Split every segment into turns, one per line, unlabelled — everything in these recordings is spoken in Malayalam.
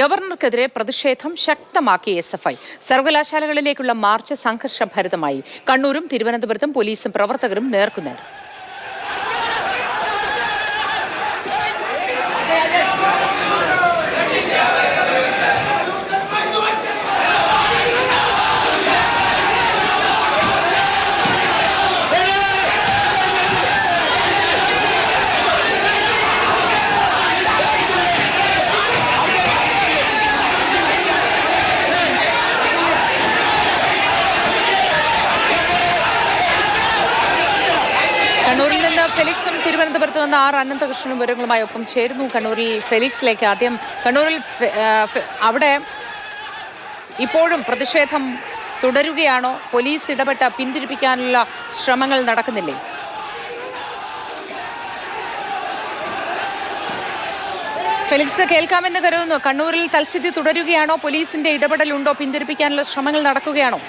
ഗവർണർക്കെതിരെ പ്രതിഷേധം ശക്തമാക്കി എസ് എഫ് ഐ. സർവകലാശാലകളിലേക്കുള്ള മാർച്ച് സംഘർഷഭരിതമായി. കണ്ണൂരും തിരുവനന്തപുരത്തും പോലീസും പ്രവർത്തകരും നേർക്കുനേർ കണ്ണൂരിൽ നിന്ന് ഫെലിക്സും തിരുവനന്തപുരത്ത് നിന്ന് ആർ അനന്തകൃഷ്ണനും വിവരങ്ങളുമായി ഒപ്പം ചേരുന്നു. കണ്ണൂരിൽ ഫെലിക്സിലേക്ക് ആദ്യം കണ്ണൂരിൽ അവിടെ ഇപ്പോഴും പ്രതിഷേധം തുടരുകയാണോ? പോലീസ് ഇടപെട്ട പിന്തിരിപ്പിക്കാനുള്ള ശ്രമങ്ങൾ നടക്കുന്നില്ലേ? ഫെലിക്സ് കേൾക്കാമെന്ന് കരുതുന്നു. കണ്ണൂരിൽ തൽസ്ഥിതി തുടരുകയാണോ? പോലീസിന്റെ ഇടപെടലുണ്ടോ? പിന്തിരിപ്പിക്കാനുള്ള ശ്രമങ്ങൾ നടക്കുകയാണോ?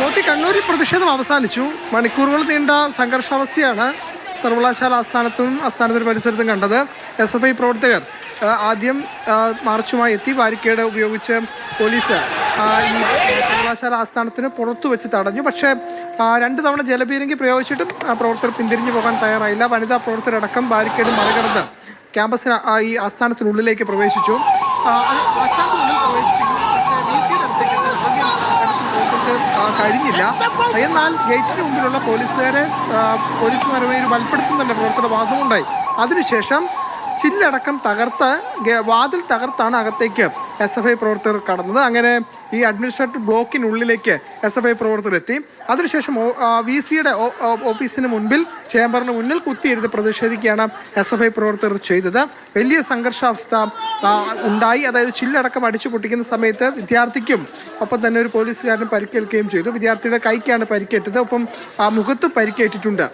മോത്തി കണ്ണൂരിൽ പ്രതിഷേധം അവസാനിച്ചു. മണിക്കൂറുകൾ നീണ്ട സംഘർഷാവസ്ഥയാണ് സർവകലാശാല ആസ്ഥാനത്തും ആസ്ഥാനത്തിന് പരിസരത്തും കണ്ടത്. എസ് എഫ് ഐ പ്രവർത്തകർ ആദ്യം മാർച്ചുമായി എത്തി ബാരിക്കേഡ് ഉപയോഗിച്ച് പോലീസ് ഈ സർവകലാശാല ആസ്ഥാനത്തിന് പുറത്തു വെച്ച് തടഞ്ഞു. പക്ഷേ രണ്ട് തവണ ജലപീരങ്കി പ്രയോഗിച്ചിട്ടും പ്രവർത്തകർ പിന്തിരിഞ്ഞു പോകാൻ തയ്യാറായില്ല. വനിതാ പ്രവർത്തകരടക്കം ബാരിക്കേഡ് മറികടന്ന് ക്യാമ്പസിന് ഈ ആസ്ഥാനത്തിനുള്ളിലേക്ക് പ്രവേശിച്ചു. ആസ്ഥാനത്തിനുള്ളിൽ പ്രവേശിച്ചെങ്കിലും കഴിഞ്ഞില്ല. എന്നാൽ ഗേറ്റിന് മുമ്പിലുള്ള പോലീസുകാരെ പോലീസ് ഒരു ബലപ്പെടുത്തുന്നുണ്ട് പ്രവർത്തന വാദമുണ്ടായി. അതിനുശേഷം ചില്ലടക്കം തകർത്ത് വാതിൽ തകർത്താണ് അകത്തേക്ക് എസ് എഫ് ഐ പ്രവർത്തകർ കടന്നത്. അങ്ങനെ ഈ അഡ്മിനിസ്ട്രേറ്റീവ് ബ്ലോക്കിനുള്ളിലേക്ക് എസ് എഫ് ഐ പ്രവർത്തകർ എത്തി അതിനുശേഷം വി സിയുടെ ഓഫീസിന് മുൻപിൽ ചേംബറിന് മുന്നിൽ കുത്തിയിരുന്ന് പ്രതിഷേധിക്കുകയാണ് എസ് എഫ് ഐ പ്രവർത്തകർ ചെയ്തത്. വലിയ സംഘർഷാവസ്ഥ ഉണ്ടായി. അതായത് ചില്ലടക്കം അടിച്ചു പൊട്ടിക്കുന്ന സമയത്ത് വിദ്യാർത്ഥിക്കും ഒപ്പം തന്നെ ഒരു പോലീസുകാരനും പരിക്കേൽക്കുകയും ചെയ്തു. വിദ്യാർത്ഥിയുടെ കൈക്കാണ് പരിക്കേറ്റത്. ഒപ്പം ആ, മുഖത്ത് പരിക്കേറ്റിട്ടുണ്ട്.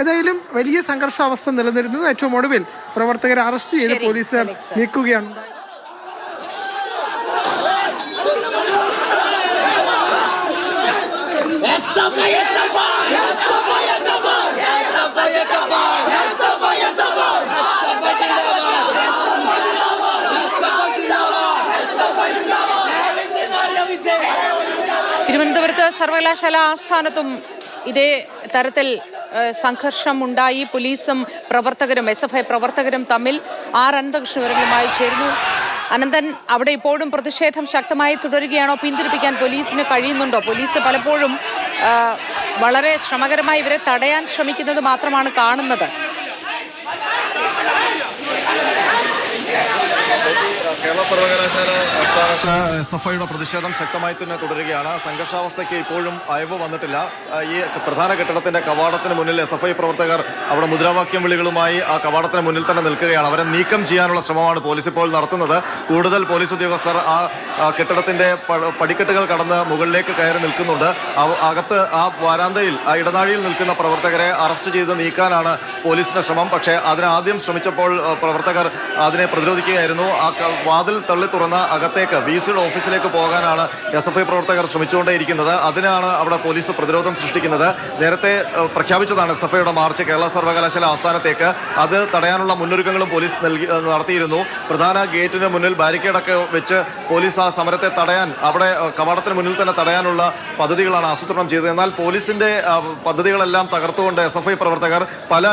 ഏതായാലും വലിയ സംഘർഷാവസ്ഥ നിലനിരുന്നത് ഏറ്റവും ഒടുവിൽ പ്രവർത്തകരെ അറസ്റ്റ് ചെയ്ത് പോലീസ്. നീക്കുകയാണ്.
തിരുവനന്തപുരത്ത് സർവകലാശാല ആസ്ഥാനത്തും ഇതേ തരത്തിൽ സംഘർഷം ഉണ്ടായി പോലീസും പ്രവർത്തകരും എസ് എഫ് ഐ പ്രവർത്തകരും തമ്മിൽ ആർ അനന്തകൃഷ്ണ വിവരങ്ങളുമായി ചേരുന്നു. അനന്തൻ അവിടെ ഇപ്പോഴും പ്രതിഷേധം ശക്തമായി തുടരുകയാണോ? പിന്തിരിപ്പിക്കാൻ പോലീസിന് കഴിയുന്നുണ്ടോ? പോലീസ് പലപ്പോഴും വളരെ ശ്രമകരമായി ഇവരെ തടയാൻ ശ്രമിക്കുന്നത് മാത്രമാണ് കാണുന്നത്.
കേരള സർവകലാശാല എസ് എഫ് ഐയുടെ പ്രതിഷേധം ശക്തമായി തന്നെ തുടരുകയാണ്. സംഘർഷാവസ്ഥയ്ക്ക് ഇപ്പോഴും അയവ് വന്നിട്ടില്ല. ഈ പ്രധാന കെട്ടിടത്തിന്റെ കവാടത്തിന് മുന്നിൽ എസ് എഫ് ഐ പ്രവർത്തകർ അവിടെ മുദ്രാവാക്യം വിളികളുമായി ആ കവാടത്തിന് മുന്നിൽ തന്നെ നിൽക്കുകയാണ്. അവരെ നീക്കം ചെയ്യാനുള്ള ശ്രമമാണ് പോലീസ് ഇപ്പോൾ നടത്തുന്നത്. കൂടുതൽ പോലീസ് ഉദ്യോഗസ്ഥർ ആ കെട്ടിടത്തിന്റെ പടിക്കെട്ടുകൾ കടന്ന് മുകളിലേക്ക് കയറി നിൽക്കുന്നുണ്ട്. അകത്ത് ആ വാരാന്തയിൽ ആ ഇടനാഴിയിൽ നിൽക്കുന്ന പ്രവർത്തകരെ അറസ്റ്റ് ചെയ്ത് നീക്കാനാണ് പോലീസിന്റെ ശ്രമം. പക്ഷേ അതിനാദ്യം ശ്രമിച്ചപ്പോൾ പ്രവർത്തകർ അതിനെ പ്രതിരോധിക്കുകയായിരുന്നു. ആ വാതിൽ തള്ളി തുറന്ന അകത്തേക്ക് വി സിയുടെ ഓഫീസിലേക്ക് പോകാനാണ് എസ് എഫ് ഐ പ്രവർത്തകർ ശ്രമിച്ചുകൊണ്ടേയിരിക്കുന്നത്. അതിനാണ് അവിടെ പോലീസ് പ്രതിരോധം സൃഷ്ടിക്കുന്നത്. നേരത്തെ പ്രഖ്യാപിച്ചതാണ് എസ് എഫ് ഐയുടെ മാർച്ച് കേരള സർവകലാശാല ആസ്ഥാനത്തേക്ക്. അത് തടയാനുള്ള മുന്നൊരുക്കങ്ങളും പോലീസ് നൽകി നടത്തിയിരുന്നു. പ്രധാന ഗേറ്റിന് മുന്നിൽ ബാരിക്കേഡൊക്കെ വെച്ച് പോലീസ് ആ സമരത്തെ തടയാൻ അവിടെ കവാടത്തിന് മുന്നിൽ തന്നെ തടയാനുള്ള പദ്ധതികളാണ് ആസൂത്രണം ചെയ്തത്. എന്നാൽ പോലീസിന്റെ പദ്ധതികളെല്ലാം തകർത്തുകൊണ്ട് എസ് എഫ് ഐ പ്രവർത്തകർ പല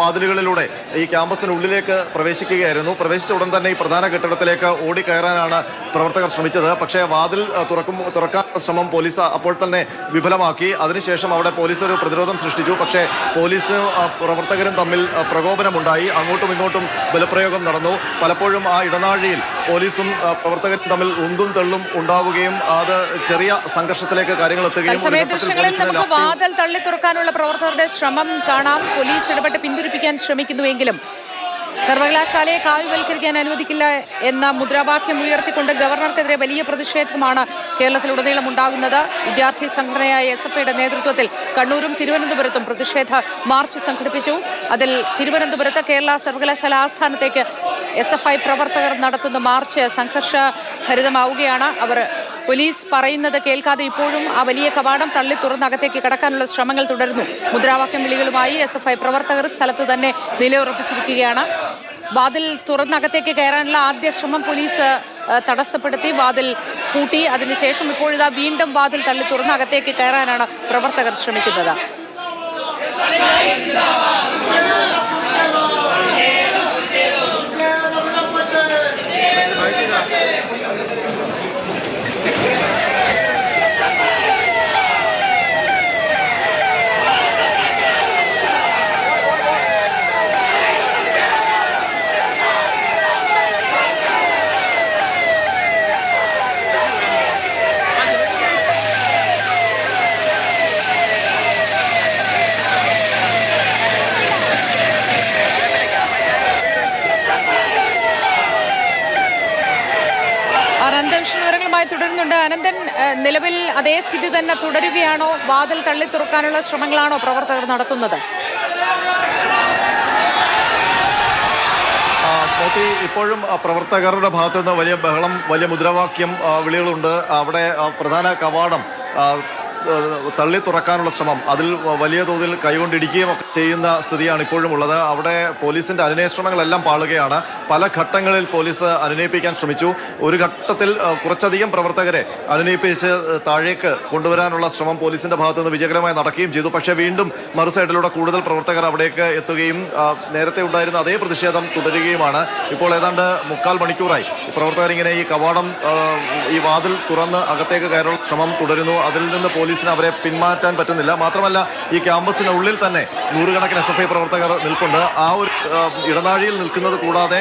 വാതിലുകളിലൂടെ ഈ ക്യാമ്പസിനുള്ളിലേക്ക് പ്രവേശിക്കുകയായിരുന്നു. പ്രവേശിച്ച ഉടൻ തന്നെ ഈ പ്രധാന കെട്ടിടത്തിലേക്ക് ഓടിക്കയറാനാണ് പ്രവർത്തകർ ശ്രമിച്ചത്. പക്ഷേ വാതിൽ തുറക്കും തുറക്കാൻ ശ്രമം പോലീസ് അപ്പോൾ തന്നെ വിഫലമാക്കി. അതിനുശേഷം അവിടെ പോലീസ് ഒരു പ്രതിരോധം സൃഷ്ടിച്ചു. പക്ഷേ പോലീസ് പ്രവർത്തകരും തമ്മിൽ പ്രകോപനമുണ്ടായി. അങ്ങോട്ടും ഇങ്ങോട്ടും ബലപ്രയോഗം നടന്നു. പലപ്പോഴും ആ ഇടനാഴിയിൽ പോലീസും പ്രവർത്തകരും തമ്മിൽ ഉന്തും തള്ളും ഉണ്ടാവുകയും അത് ചെറിയ സംഘർഷത്തിലേക്ക് കാര്യങ്ങൾ എത്തുകയും
വാതിൽ തള്ളി തുറക്കാനുള്ള പ്രവർത്തകരുടെ ശ്രമം കാണാം. പോലീസ് ഇടപെട്ട് പിന്തിരിപ്പിക്കാൻ ശ്രമിക്കുന്നുവെങ്കിലും സർവകലാശാലയെ കാവ്യവൽക്കരിക്കാൻ അനുവദിക്കില്ല എന്ന മുദ്രാവാക്യം ഉയർത്തിക്കൊണ്ട് ഗവർണർക്കെതിരെ വലിയ പ്രതിഷേധമാണ് കേരളത്തിലുടനീളം ഉണ്ടാകുന്നത്. വിദ്യാർത്ഥി സംഘടനയായ എസ് എഫ് ഐയുടെ നേതൃത്വത്തിൽ കണ്ണൂരും തിരുവനന്തപുരത്തും പ്രതിഷേധ മാർച്ച് സംഘടിപ്പിച്ചു. അതിൽ തിരുവനന്തപുരത്ത് കേരള സർവകലാശാല ആസ്ഥാനത്തേക്ക് എസ് എഫ് ഐ പ്രവർത്തകർ നടത്തുന്ന മാർച്ച് സംഘർഷഭരിതമാവുകയാണ്. അവർ പോലീസ് പറയുന്നത് കേൾക്കാതെ ഇപ്പോഴും ആ വലിയ കവാടം തള്ളി തുറന്ന് അകത്തേക്ക് കടക്കാനുള്ള ശ്രമങ്ങൾ തുടരുന്നു. മുദ്രാവാക്യം വിളികളുമായി എസ് എഫ് ഐ പ്രവർത്തകർ സ്ഥലത്ത് തന്നെ നിലയുറപ്പിച്ചിരിക്കുകയാണ്. വാതിൽ തുറന്നകത്തേക്ക് കയറാനുള്ള ആദ്യ ശ്രമം പോലീസ് തടസ്സപ്പെടുത്തി. വാതിൽ പൂട്ടി. അതിനുശേഷം ഇപ്പോഴിതാ വീണ്ടും വാതിൽ തള്ളി തുറന്ന് അകത്തേക്ക് കയറാനാണ് പ്രവർത്തകർ ശ്രമിക്കുന്നത്. അനന്തൻ വിവരങ്ങളുമായി തുടരുന്നുണ്ട്. അനന്തൻ നിലവിൽ അതേ സ്ഥിതി തന്നെ തുടരുകയാണോ? വാതിൽ തള്ളി തുറക്കാനുള്ള ശ്രമങ്ങളാണോ പ്രവർത്തകർ നടത്തുന്നത്?
ഇപ്പോഴും പ്രവർത്തകരുടെ ഭാഗത്തുനിന്ന് വലിയ ബഹളം വലിയ മുദ്രാവാക്യം വിളികളുണ്ട്. അവിടെ പ്രധാന കവാടം തള്ളി തുറക്കാനുള്ള ശ്രമം. അതിൽ വലിയ തോതിൽ കൈകൊണ്ടിടിക്കുകയും ഒക്കെ ചെയ്യുന്ന സ്ഥിതിയാണ് ഇപ്പോഴും ഉള്ളത്. അവിടെ പോലീസിന്റെ അനുനയശ്രമങ്ങളെല്ലാം പാളുകയാണ്. പല ഘട്ടങ്ങളിൽ പോലീസ് അനുനയിപ്പിക്കാൻ ശ്രമിച്ചു. ഒരു ഘട്ടത്തിൽ കുറച്ചധികം പ്രവർത്തകരെ അനുനയിപ്പിച്ച് താഴേക്ക് കൊണ്ടുവരാനുള്ള ശ്രമം പോലീസിന്റെ ഭാഗത്തു നിന്ന് വിജയകരമായി നടക്കുകയും ചെയ്തു. പക്ഷേ വീണ്ടും മറുസൈഡിലൂടെ കൂടുതൽ പ്രവർത്തകർ അവിടേക്ക് എത്തുകയും നേരത്തെ ഉണ്ടായിരുന്ന അതേ പ്രതിഷേധം തുടരുകയുമാണ്. ഇപ്പോൾ ഏതാണ്ട് മുക്കാൽ മണിക്കൂറായി പ്രവർത്തകർ ഇങ്ങനെ ഈ കവാടം ഈ വാതിൽ തുറന്ന് അകത്തേക്ക് കയറാനുള്ള ശ്രമം തുടരുന്നു. അതിൽ നിന്ന് പോലീസിന് അവരെ പിന്മാറ്റാൻ പറ്റുന്നില്ല. മാത്രമല്ല ഈ ക്യാമ്പസിന് ഉള്ളിൽ തന്നെ നൂറുകണക്കിന് എസ് പ്രവർത്തകർ നിൽപ്പുണ്ട്. ആ ഒരു ഇടനാഴിയിൽ നിൽക്കുന്നത് കൂടാതെ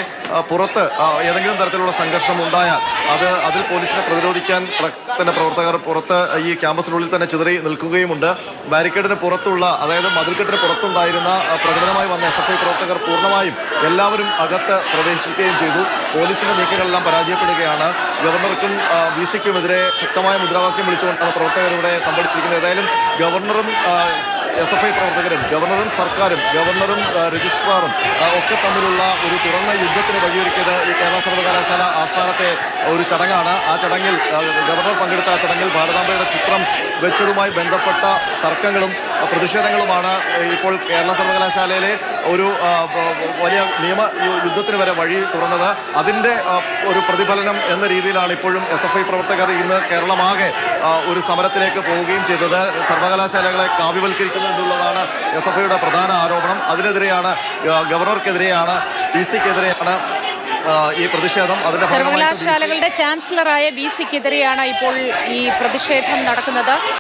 പുറത്ത് ഏതെങ്കിലും തരത്തിലുള്ള സംഘർഷം ഉണ്ടായാൽ അത് അതിൽ പോലീസിനെ പ്രതിരോധിക്കാൻ പ്ര- തന്നെ പ്രവർത്തകർ പുറത്ത് ഈ ക്യാമ്പസിനുള്ളിൽ തന്നെ ചിതറി നിൽക്കുകയുമുണ്ട്. ബാരിക്കേഡിന് പുറത്തുള്ള അതായത് മതിൽക്കെട്ടിന് പുറത്തുണ്ടായിരുന്ന പ്രകടനമായി വന്ന എസ് എഫ് ഐ പ്രവർത്തകർ പൂർണമായും എല്ലാവരും അകത്ത് പ്രവേശിക്കുകയും ചെയ്തു. പോലീസിന്റെ നീക്കങ്ങളെല്ലാം പരാജയപ്പെടുകയാണ്. ഗവർണർക്കും വി സിക്കുമെതിരെ ശക്തമായ മുദ്രാവാക്യം വിളിച്ചുകൊണ്ടാണ് പ്രവർത്തകർ ഇവിടെ തമ്പടിച്ചിരിക്കുന്നത്. ഏതായാലും ഗവർണറും എസ് എഫ് ഐ പ്രവർത്തകരും ഗവർണറും സർക്കാരും ഗവർണറും രജിസ്ട്രാറും ഒക്കെ തമ്മിലുള്ള ഒരു തുറന്ന യുദ്ധത്തിന് വഴിയൊരുക്കിയത് ഈ കേരള സർവകലാശാല ആസ്ഥാനത്തെ ഒരു ചടങ്ങാണ്. ആ ചടങ്ങിൽ ഗവർണർ പങ്കെടുത്ത ആ ചടങ്ങിൽ ഭാരതാംബയുടെ ചിത്രം വെച്ചതുമായി ബന്ധപ്പെട്ട തർക്കങ്ങളും പ്രതിഷേധങ്ങളുമാണ് ഇപ്പോൾ കേരള സർവകലാശാലയിലെ ഒരു വലിയ നിയമ യുദ്ധത്തിന് വരെ വഴി തുറന്നത്. അതിന്റെ ഒരു പ്രതിഫലനം എന്ന രീതിയിലാണ് ഇപ്പോഴും എസ് എഫ് ഐ പ്രവർത്തകർ ഇന്ന് കേരളമാകെ ഒരു സമരത്തിലേക്ക് പോവുകയും ചെയ്തത്. സർവകലാശാലകളെ കാവ്യവൽക്കരിക്കുന്നു എന്നുള്ളതാണ് എസ് എഫ് ഐയുടെ പ്രധാന ആരോപണം. അതിനെതിരെയാണ് ഗവർണർക്കെതിരെയാണ് ഡി സിക്കെതിരെയാണ് ഈ പ്രതിഷേധം. അതിന്റെ
സർവകലാശാലകളുടെ ചാൻസലറായ ബി സിക്കെതിരെയാണ് ഇപ്പോൾ ഈ പ്രതിഷേധം നടക്കുന്നത്.